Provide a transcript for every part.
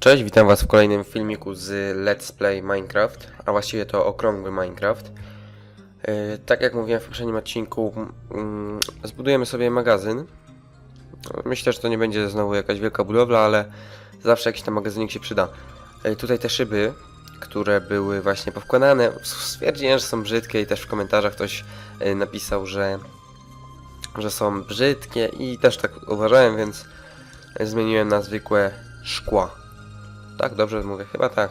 Cześć, witam was w kolejnym filmiku z Let's Play Minecraft, a właściwie to okrągły Minecraft. Yy, tak jak mówiłem w poprzednim odcinku, mm, zbudujemy sobie magazyn. Myślę, że to nie będzie znowu jakaś wielka budowla, ale zawsze jakiś tam magazynik się przyda. Yy, tutaj te szyby, które były właśnie powkładane, stwierdziłem, że są brzydkie i też w komentarzach ktoś yy, napisał, że, że są brzydkie i też tak uważałem, więc zmieniłem na zwykłe szkła. Tak, dobrze mówię, chyba tak.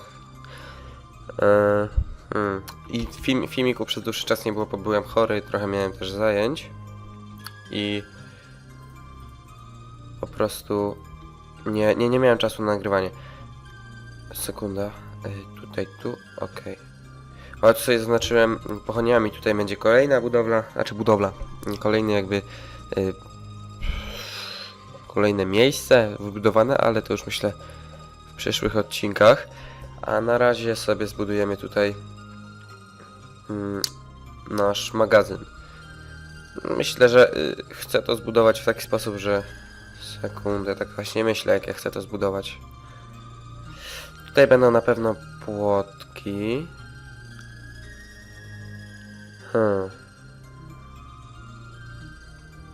Eee, hmm. I film, filmiku przez dłuższy czas nie było, bo byłem chory, trochę miałem też zajęć. I po prostu nie, nie, nie miałem czasu na nagrywanie. Sekunda. Ej, tutaj, tu, okej. Ale tu sobie zaznaczyłem pochodniami, tutaj będzie kolejna budowla, znaczy budowla, kolejny jakby y, kolejne miejsce wybudowane, ale to już myślę przyszłych odcinkach. A na razie sobie zbudujemy tutaj mm, nasz magazyn. Myślę, że y, chcę to zbudować w taki sposób, że sekundę, tak właśnie myślę, jak ja chcę to zbudować. Tutaj będą na pewno płotki. Hmm.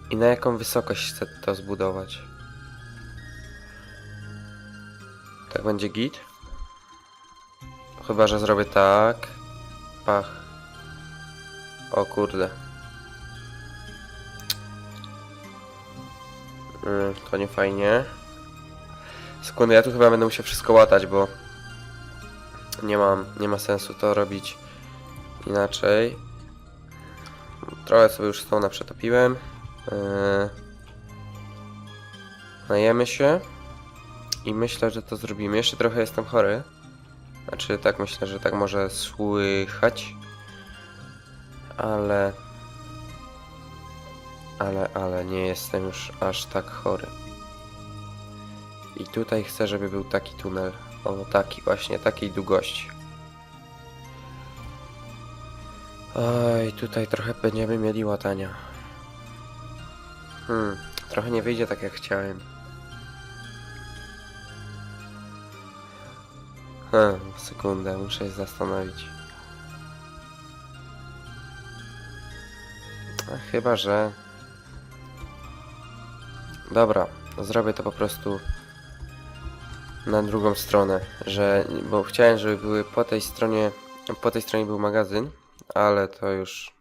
I na jaką wysokość chcę to zbudować? Tak będzie git? Chyba, że zrobię tak. Pach. O kurde. Mm, to nie fajnie. Sekundę, ja tu chyba będę musiał wszystko łatać, bo nie mam, nie ma sensu to robić inaczej. Trochę sobie już stona przetopiłem. Yy. Najemy się. I myślę, że to zrobimy. Jeszcze trochę jestem chory. Znaczy, tak myślę, że tak może słychać. Ale. Ale, ale nie jestem już aż tak chory. I tutaj chcę, żeby był taki tunel. O, taki właśnie, takiej długości. Oj, tutaj trochę będziemy mieli łatania. Hmm, trochę nie wyjdzie tak jak chciałem. Hmm, sekundę, muszę się zastanowić. Chyba, że... Dobra, zrobię to po prostu na drugą stronę, że... bo chciałem, żeby były po tej stronie... po tej stronie był magazyn, ale to już...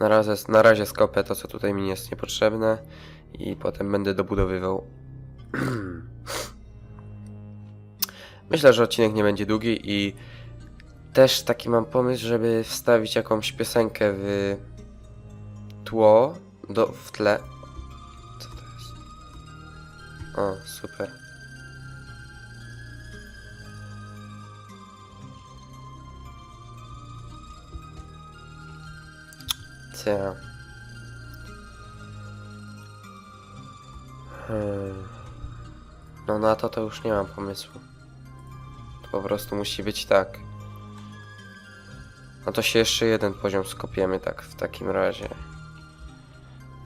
Na razie, na razie skopię to, co tutaj mi jest niepotrzebne i potem będę dobudowywał. Myślę, że odcinek nie będzie długi i też taki mam pomysł, żeby wstawić jakąś piosenkę w tło, do, w tle. Co to jest? O, super. Cia. Hmm. No na to to już nie mam pomysłu. Po prostu musi być tak. No to się jeszcze jeden poziom skopiemy tak w takim razie.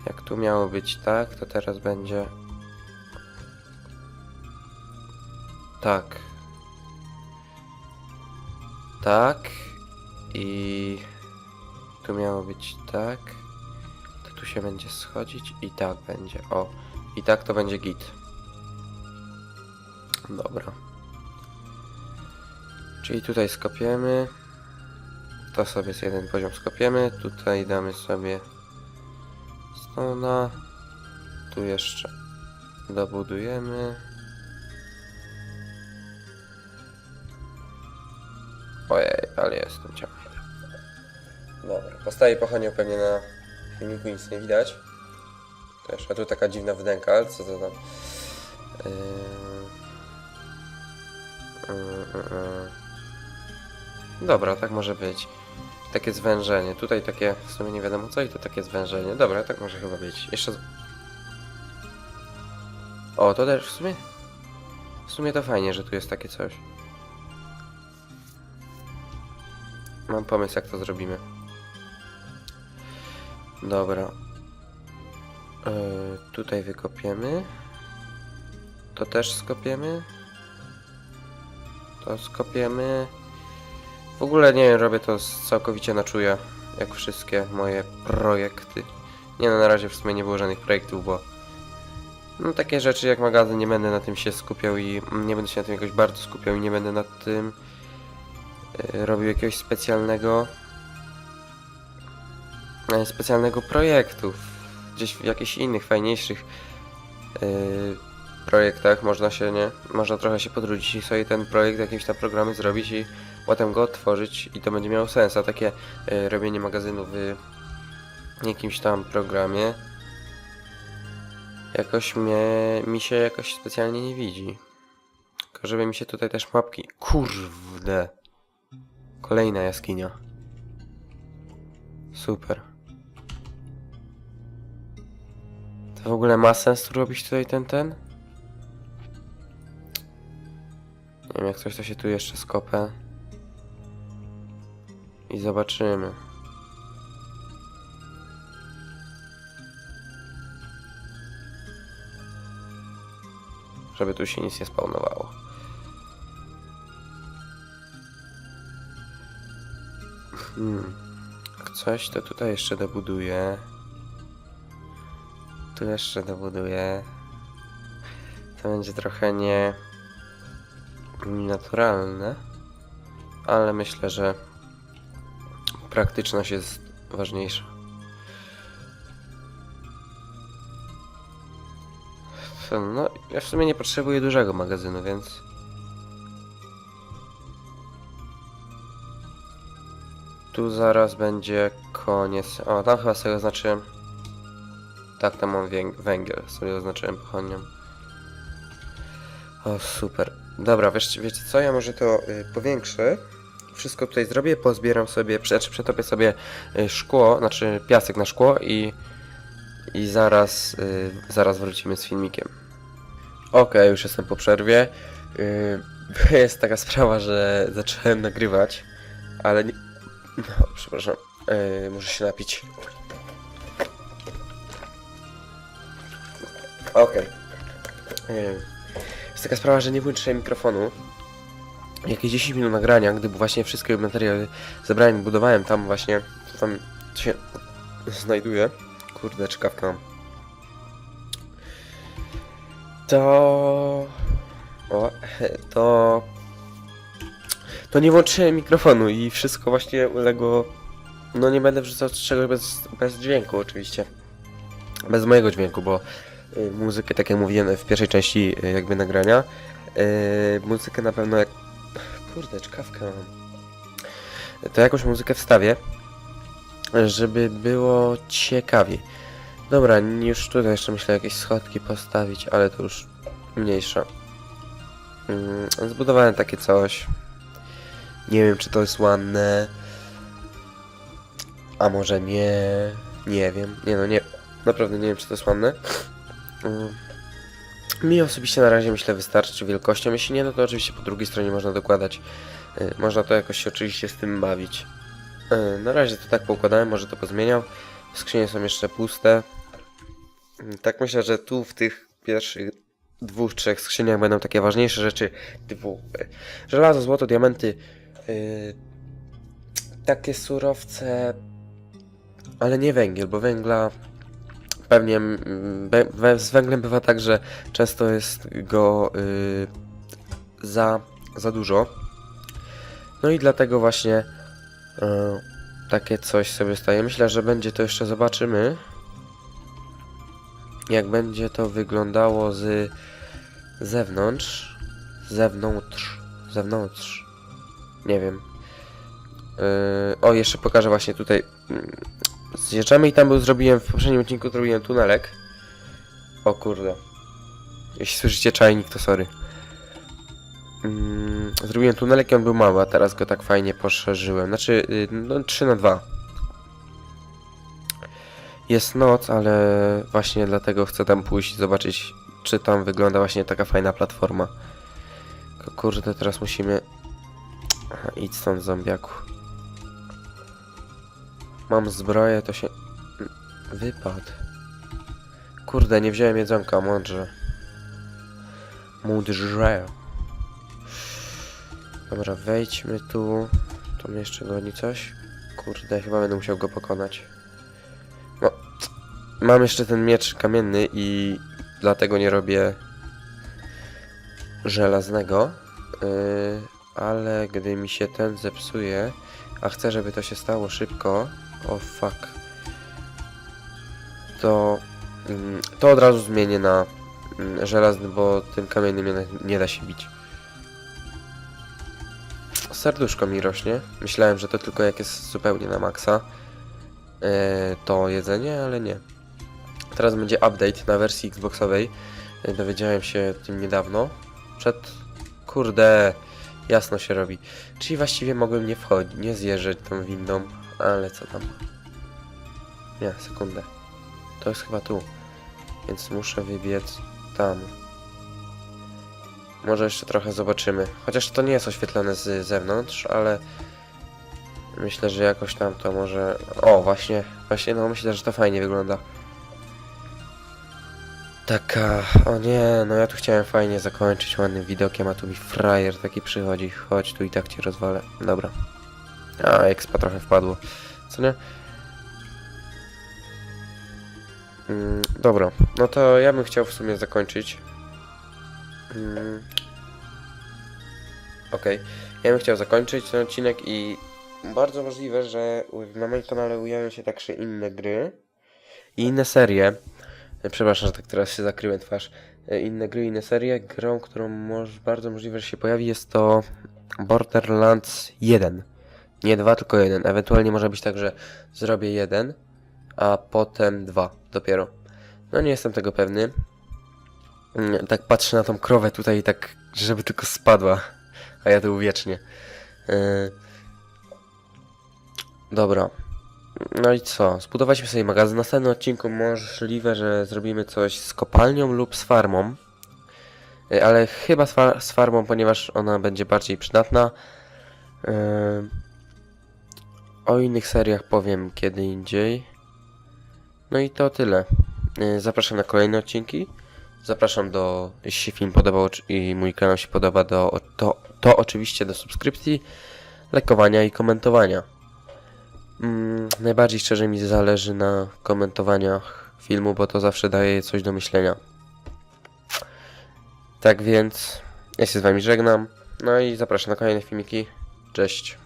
Jak tu miało być tak, to teraz będzie tak. Tak i tu miało być tak. To tu się będzie schodzić i tak będzie. O, i tak to będzie git. Dobra. Czyli tutaj skopiemy. To sobie z jeden poziom skopiemy. Tutaj damy sobie stona. Tu jeszcze dobudujemy. Ojej, ale jestem ciągle. Dobra, postawię pochodnię pewnie na filmiku nic nie widać. Też, a tu taka dziwna wydęka, ale co to tam? Yy... Yy, yy, yy. Dobra, tak może być. Takie zwężenie. Tutaj takie, w sumie nie wiadomo co i tu takie zwężenie. Dobra, tak może chyba być. Jeszcze... O, to też w sumie... W sumie to fajnie, że tu jest takie coś. Mam pomysł jak to zrobimy. Dobra. Yy, tutaj wykopiemy. To też skopiemy. To skopiemy. W ogóle nie robię to całkowicie na czuja, jak wszystkie moje projekty. Nie no, na razie w sumie nie było żadnych projektów, bo no takie rzeczy jak magazyn nie będę na tym się skupiał i nie będę się na tym jakoś bardzo skupiał i nie będę nad tym y, robił jakiegoś specjalnego e, specjalnego projektu. Gdzieś w jakichś innych, fajniejszych y, projektach można się, nie? Można trochę się potrudzić i sobie ten projekt jakimś tam programem zrobić i potem go otworzyć i to będzie miało sens, a takie y, robienie magazynu w jakimś tam programie jakoś mnie, mi się jakoś specjalnie nie widzi. Tylko żeby mi się tutaj też mapki... Kurde! Kolejna jaskinia. Super. To w ogóle ma sens robić tutaj ten, ten? Nie wiem, jak coś to się tu jeszcze skopę. I zobaczymy. Żeby tu się nic nie spawnowało. Hmm. Coś to tutaj jeszcze dobuduję. Tu jeszcze dobuduję. To będzie trochę nie naturalne, ale myślę, że praktyczność jest ważniejsza. No, ja w sumie nie potrzebuję dużego magazynu, więc... Tu zaraz będzie koniec. O, tam chyba sobie oznaczyłem. Tak, tam mam węgiel, sobie oznaczyłem pochodnią. O, super. Dobra, wiesz, wiecie co, ja może to y, powiększę. Wszystko tutaj zrobię, pozbieram sobie, znaczy przetopię sobie y, szkło, znaczy piasek na szkło i, i zaraz, y, zaraz wrócimy z filmikiem. Okej, już jestem po przerwie. Yy, jest taka sprawa, że zacząłem nagrywać, ale nie... No, przepraszam. Muszę się napić. Yy, jest taka sprawa, że nie włączyłem mikrofonu. Jakieś 10 minut nagrania, gdy właśnie wszystkie materiały zebrałem budowałem tam właśnie, co tam się znajduje. Kurde, czekawka mam. To... O, to... To nie włączyłem mikrofonu i wszystko właśnie uległo... No nie będę wrzucał czegoś bez, bez dźwięku oczywiście. Bez mojego dźwięku, bo y, muzykę, tak jak mówiłem w pierwszej części y, jakby nagrania, y, muzykę na pewno jak... Kurde, czkawkę mam. To jakąś muzykę wstawię, żeby było ciekawiej. Dobra, już tutaj jeszcze myślę jakieś schodki postawić, ale to już mniejsza. Mm, zbudowałem takie coś. Nie wiem, czy to jest ładne. A może nie. Nie wiem. Nie no, nie. Naprawdę nie wiem, czy to jest ładne. Mi osobiście na razie myślę wystarczy wielkością. Jeśli nie, no to oczywiście po drugiej stronie można dokładać. Y, Można to jakoś się oczywiście z tym bawić. Y, Na razie to tak poukładałem, może to pozmieniał. Skrzynie są jeszcze puste. Mm, Tak myślę, że tu w tych pierwszych dwóch, trzech skrzyniach będą takie ważniejsze rzeczy typu żelazo, złoto, diamenty, yy, takie surowce, ale nie węgiel, bo węgla pewnie mm, z węglem bywa tak, że często jest go yy, za, za dużo. No i dlatego właśnie yy, takie coś sobie staje. Myślę, że będzie to jeszcze zobaczymy jak będzie to wyglądało z zewnątrz, zewnątrz, zewnątrz, nie wiem. Yy, o, jeszcze pokażę właśnie tutaj. Zjeżdżamy i tam był, zrobiłem, w poprzednim odcinku zrobiłem tunelek. O kurde. Jeśli słyszycie czajnik, to sorry. Mm, zrobiłem tunelek i on był mały, a teraz go tak fajnie poszerzyłem. Znaczy, yy, no 3 na 2 jest noc, ale właśnie dlatego chcę tam pójść i zobaczyć, czy tam wygląda właśnie taka fajna platforma. Kurde, teraz musimy... Aha, idź stąd, zombiaku. Mam zbroję, to się... Wypad. Kurde, nie wziąłem jedzonka, mądrze. Mądrze. Dobra, wejdźmy tu. To mnie jeszcze goni coś. Kurde, chyba będę musiał go pokonać. No, mam jeszcze ten miecz kamienny i dlatego nie robię żelaznego. Yy, ale gdy mi się ten zepsuje, a chcę, żeby to się stało szybko, o fuck, to, mm, to od razu zmienię na mm, żelazny, bo tym kamiennym nie, da się bić. Serduszko mi rośnie. Myślałem, że to tylko jak jest zupełnie na maksa yy, to jedzenie, ale nie. Teraz będzie update na wersji Xboxowej. Yy, Dowiedziałem się o tym niedawno. Przed... Kurde, jasno się robi. Czyli właściwie mogłem nie wchodzić, nie zjeżdżać tą windą, ale co tam. Nie, sekundę. To jest chyba tu. Więc muszę wybiec tam. Może jeszcze trochę zobaczymy. Chociaż to nie jest oświetlone z zewnątrz, ale myślę, że jakoś tam to może. O, właśnie, właśnie, no myślę, że to fajnie wygląda. Taka. O nie, no ja tu chciałem fajnie zakończyć ładnym widokiem, a tu mi frajer taki przychodzi. Chodź tu i tak cię rozwalę. Dobra. A, expa trochę wpadło. Co nie? Mm, dobra, no to ja bym chciał w sumie zakończyć. Mm. Okej, ja bym chciał zakończyć ten odcinek i bardzo możliwe, że na moim kanale ujawią się także inne gry i inne serie. Przepraszam, że tak teraz się zakryłem twarz. E, Inne gry, inne serie. Grą, którą bardzo możliwe, że się pojawi jest to Borderlands 1. Nie 2, tylko 1. Ewentualnie może być tak, że zrobię jeden, a potem dwa dopiero. No nie jestem tego pewny. Mm, Tak patrzę na tą krowę tutaj tak, żeby tylko spadła. A ja to uwiecznie. Yy... Dobra. No i co? Zbudowaliśmy sobie magazyn. W następnym odcinku możliwe, że zrobimy coś z kopalnią lub z farmą. Yy, Ale chyba z, far z farmą, ponieważ ona będzie bardziej przydatna. Yy... O innych seriach powiem kiedy indziej. No i to tyle. Yy, Zapraszam na kolejne odcinki. Zapraszam do, jeśli się film podobał i mój kanał się podoba, do, to, to oczywiście do subskrypcji, lajkowania i komentowania. Mm, najbardziej szczerze mi zależy na komentowaniach filmu, bo to zawsze daje coś do myślenia. Tak więc, ja się z wami żegnam, no i zapraszam na kolejne filmiki. Cześć.